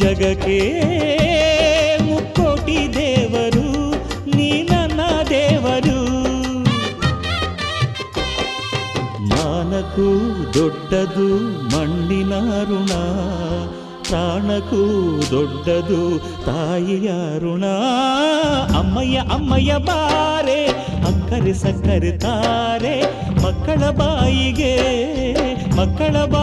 ಜಗಕ್ಕೆ ಮುಕ್ಕೋಟಿ ದೇವರು, ನೀ ನನ್ನ ದೇವರು. ಮಾನಕ್ಕೂ ದೊಡ್ಡದು ಮಣ್ಣಿನ ಋಣ, ಪ್ರಾಣಕ್ಕೂ ದೊಡ್ಡದು ತಾಯಿಯ ಋಣ. ಅಮ್ಮಯ್ಯ ಅಮ್ಮಯ್ಯ ಬಾರೆ, ಅಕ್ಕರೆ ಸಕ್ಕರೆ ತಾರೆ, ಮಕ್ಕಳ ಬಾಯಿಗೆ ಮಕ್ಕಳ ಬಾ